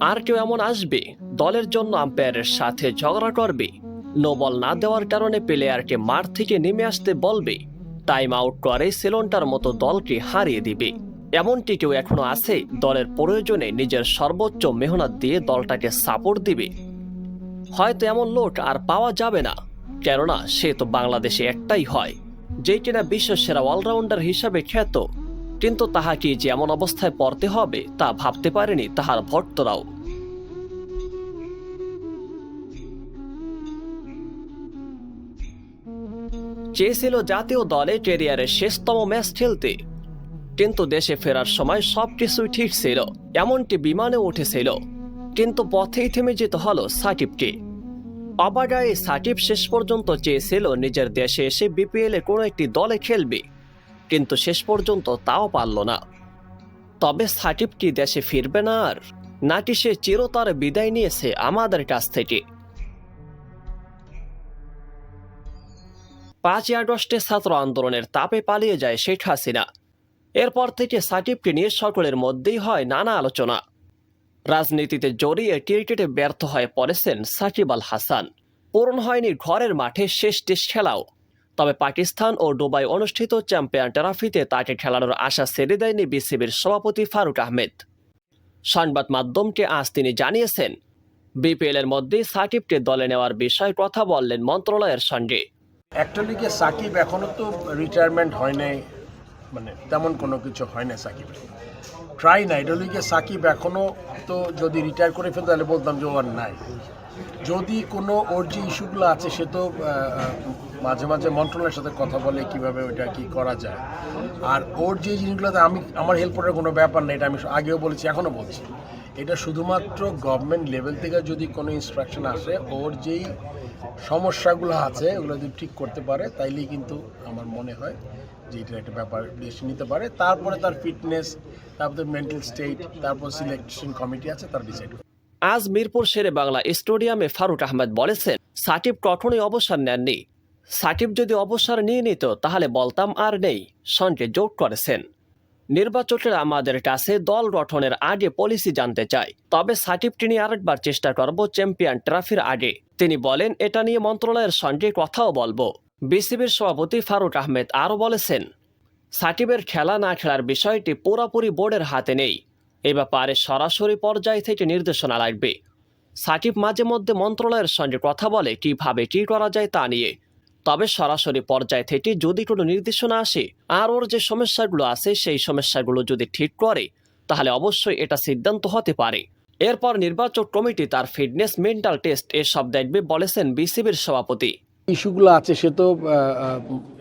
আর কেউ এমন আসবে, দলের জন্য আম্পায়ারের সাথে ঝগড়া করবে। নো বল না দেওয়ার কারণে প্লেয়ারকে মাঠ থেকে নেমে আসতে বলবে। টাইম আউট করে সেলনটার মতো দলকে হারিয়ে দিবে। এমনটি কেউ এখনও আছে, দলের প্রয়োজনে নিজের সর্বোচ্চ মেহনত দিয়ে দলটাকে সাপোর্ট দিবে। হয়তো এমন লোক আর পাওয়া যাবে না, কেননা সে তো বাংলাদেশে একটাই হয় যে কিনা বিশ্ব সেরা অলরাউন্ডার হিসাবে খ্যাত। কিন্তু তাহাকে যে এমন অবস্থায় পড়তে হবে, তা ভাবতে পারেনি তাহার ভক্তরাও। চেয়েছিল জাতীয় দলে ক্যারিয়ারের শেষতম ম্যাচ খেলতে, কিন্তু দেশে ফেরার সময় সবকিছুই ঠিক ছিল, এমনটি বিমানে উঠেছিল। কিন্তু পথেই থেমে যেতে হলো সাকিবকে। অবাগায়ে সাকিব শেষ পর্যন্ত চেয়েছিল, নিজের দেশে এসে বিপিএলে কোনো একটি দলে খেলবে। কিন্তু শেষ পর্যন্ত তাও পারল না। তবে সাকিব কি দেশে ফিরবে না আর? নাকি সে চিরতরে বিদায় নিয়েছে আমাদের কাছ থেকে? পাঁচই আগস্টে ছাত্র আন্দোলনের তাপে পালিয়ে যায় শেখ হাসিনা। এরপর থেকে সাকিবকে নিয়ে সকলের মধ্যেই হয় নানা আলোচনা। রাজনীতিতে জড়িয়ে ক্রিকেটে ব্যর্থ হয়ে পড়েছেন সাকিব আল হাসান। পূরণ হয়নি ঘরের মাঠে শেষ টেস্ট খেলাও। তবে পাকিস্তান ও দুবাই অনুষ্ঠিত চ্যাম্পিয়ন ট্রফিতে তাকে খেলানোর আশা ছেড়ে দেয়নি বিসিবির সভাপতি ফারুক আহমেদ। সংবাদ মাধ্যমকে আজ তিনি জানিয়েছেন, বিপিএল এর মধ্যে সাকিবকে দলে নেওয়ার বিষয়ে কথা বললেন মন্ত্রণালয়ের সঙ্গে। একটা লিগে সাকিব এখনও তো রিটায়ারমেন্ট হয় নাই। মানে তেমন কোনো কিছু হয় না সাকিবের ট্রাই না এটা সাকিব এখনও তো যদি রিটায়ার করে ফেলতো তাহলে বলতাম যে ও আর নাই। যদি কোনো ওর যে ইস্যুগুলো আছে, সে তো মাঝে মাঝে মন্ত্রণালয়ের সাথে কথা বলে কীভাবে ওইটা কি করা যায়। আর ওর যে জিনিসগুলোতে আমি, আমার হেল্প করার কোনো ব্যাপার নেই এটা আমি আগেও বলেছি এখনও বলছি। এটা শুধুমাত্র গভর্নমেন্ট লেভেল থেকে যদি কোনো ইনস্ট্রাকশন আসে, ওর যেই সমস্যাগুলো আছে, ওগুলো যদি ঠিক করতে পারে, তাইলেই কিন্তু আমার মনে হয় যে এটার একটা ব্যাপার ডিসিশন নিতে পারে। তারপরে তার ফিটনেস তারপরে মেন্টাল স্টেট তারপর সিলেকশন কমিটি আছে, তার ডিসাইড আজ মিরপুর শেরে বাংলা স্টেডিয়ামে ফারুক আহমেদ বলেছেন, সাকিব কখনোই অবসর নেননি। সাকিব যদি অবসর নিয়ে নিত, তাহলে বলতাম আর নেই সঙ্গে যোগ করেছেন। নির্বাচকের আমাদের কাছে দল গঠনের আগে পলিসি জানতে চাই তবে সাকিবকে নিয়ে আরেকবার চেষ্টা করব চ্যাম্পিয়ন ট্রফির আগে। তিনি বলেন, এটা নিয়ে মন্ত্রণালয়ের সঙ্গে কথাও বলব। বিসিবির সভাপতি ফারুক আহমেদ আরও বলেছেন, সাকিবের খেলা না খেলার বিষয়টি পুরোপুরি বোর্ডের হাতে নেই। এ ব্যাপারে সরাসরি পর্যায় থেকে নির্দেশনা লাগবে। সাকিব মাঝে মধ্যে মন্ত্রণালয়ের সঙ্গে কথা বলে কীভাবে কি করা যায় তা নিয়ে। তবে সরাসরি পর্যায় থেকে যদি কোনো নির্দেশনা আসে, আর ওর যে সমস্যাগুলো আছে সেই সমস্যাগুলো যদি ঠিক করে, তাহলে অবশ্যই এটা সিদ্ধান্ত হতে পারে। এরপর নির্বাচক কমিটি তার ফিটনেস মেন্টাল টেস্ট এসব দেখবে বলেছেন বিসিবির সভাপতি। ইস্যুগুলো আছে, সে তো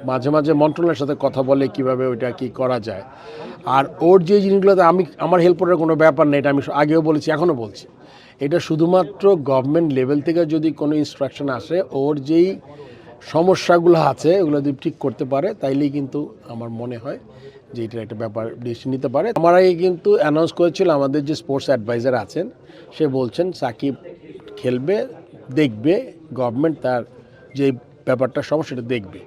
মাঝে মাঝে মন্ত্রণালয়ের সাথে কথা বলে কীভাবে ওইটা কি করা যায়। আর ওর যে জিনিসগুলোতে আমি, আমার হেল্প করার কোনো ব্যাপার নেই, এটা আমি আগেও বলেছি এখনও বলছি। এটা শুধুমাত্র গভর্নমেন্ট লেভেল থেকে যদি কোনো ইনস্ট্রাকশন আসে, ওর যেই সমস্যাগুলো আছে ওগুলো যদি ঠিক করতে পারে, তাইলেই কিন্তু আমার মনে হয় যে এটার একটা ব্যাপার ডিসিশন নিতে পারে। আমার আগে কিন্তু অ্যানাউন্স করেছিল আমাদের যে স্পোর্টস অ্যাডভাইজার আছেন, সে বলছেন, সাকিব খেলবে, দেখবে গভর্নমেন্ট তার যে ব্যাপারটা সমস্যাটা দেখবে।